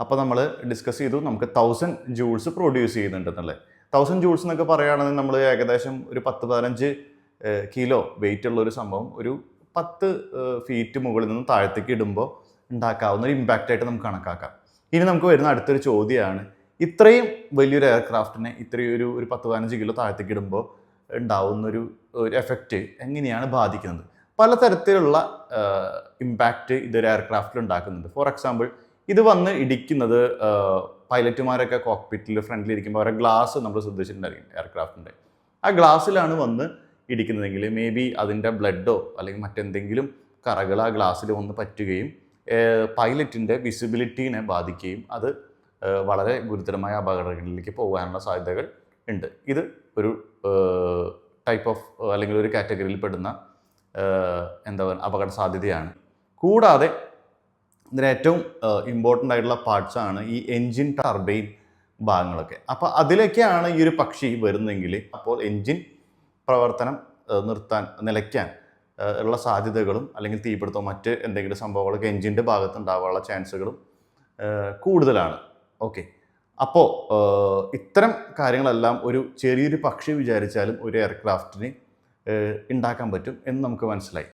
അപ്പോൾ നമ്മൾ ഡിസ്കസ് ചെയ്തു നമുക്ക് തൗസൻഡ് ജൂൾസ് പ്രൊഡ്യൂസ് ചെയ്യുന്നുണ്ടെന്നുള്ളത്. തൗസൻഡ് ജൂൾസ് എന്നൊക്കെ പറയുകയാണെങ്കിൽ നമ്മൾ ഏകദേശം ഒരു പത്ത് പതിനഞ്ച് കിലോ വെയിറ്റ് ഉള്ള ഒരു സംഭവം ഒരു പത്ത് ഫീറ്റ് മുകളിൽ നിന്ന് താഴത്തേക്ക് ഇടുമ്പോൾ ഉണ്ടാക്കാവുന്ന ഒരു ഇമ്പാക്റ്റ് ആയിട്ട് നമുക്ക് കണക്കാക്കാം. ഇനി നമുക്ക് വരുന്ന അടുത്തൊരു ചോദ്യമാണ്. ഇത്രയും വലിയൊരു എയർക്രാഫ്റ്റിനെ ഇത്രയും ഒരു ഒരു പത്ത് പതിനഞ്ച് കിലോ താഴത്തേക്ക് ഇടുമ്പോൾ ഉണ്ടാവുന്നൊരു ഒരു എഫക്റ്റ് എങ്ങനെയാണ് ബാധിക്കുന്നത്? പലതരത്തിലുള്ള ഇമ്പാക്റ്റ് ഇതൊരു എയർക്രാഫ്റ്റിൽ ഉണ്ടാക്കുന്നുണ്ട്. ഫോർ എക്സാമ്പിൾ ഇത് വന്ന് ഇടിക്കുന്നത് പൈലറ്റുമാരൊക്കെ കോക്പിറ്റിൽ ഫ്രണ്ടിൽ ഇരിക്കുമ്പോൾ അവരുടെ ഗ്ലാസ് നമ്മൾ ശ്രദ്ധിച്ചിട്ടുണ്ടായിരിക്കും എയർക്രാഫ്റ്റിന്റെ ആ ഗ്ലാസ്സിലാണ് വന്ന് ഇടിക്കുന്നതെങ്കിൽ മേ ബി അതിന്റെ ബ്ലഡോ അല്ലെങ്കിൽ മറ്റെന്തെങ്കിലും കറകൾ ആ ഗ്ലാസ്സിൽ വന്ന് പറ്റുകയും പൈലറ്റിന്റെ വിസിബിലിറ്റീനെ ബാധിക്കുകയും അത് വളരെ ഗുരുതരമായ അപകടങ്ങളിലേക്ക് പോകാനുള്ള സാധ്യതകൾ ഉണ്ട്. ഇത് ഒരു ടൈപ്പ് ഓഫ് അല്ലെങ്കിൽ ഒരു കാറ്റഗറിയിൽ പെടുന്ന എന്താ പറയുക അപകട സാധ്യതയാണ്. കൂടാതെ ഇതിന് ഏറ്റവും ഇമ്പോർട്ടന്റ് ആയിട്ടുള്ള പാർട്സാണ് ഈ എൻജിൻ ടർബൈൻ ഭാഗങ്ങളൊക്കെ. അപ്പോൾ അതിലൊക്കെയാണ് ഈ ഒരു പക്ഷി വരുന്നെങ്കിൽ അപ്പോൾ എൻജിൻ പ്രവർത്തനം നിർത്താൻ നിലയ്ക്കാൻ ഉള്ള സാധ്യതകളും അല്ലെങ്കിൽ തീപിടുത്തം മറ്റ് എന്തെങ്കിലും സംഭവങ്ങളൊക്കെ എൻജിന്റെ ഭാഗത്ത് ഉണ്ടാവാനുള്ള ചാൻസുകളും കൂടുതലാണ്. ഓക്കെ അപ്പോൾ ഇത്തരം കാര്യങ്ങളെല്ലാം ഒരു ചെറിയൊരു പക്ഷി വിചാരിച്ചാലും ഒരു എയർക്രാഫ്റ്റിന് ഉണ്ടാക്കാൻ പറ്റും എന്ന് നമുക്ക് മനസ്സിലായി.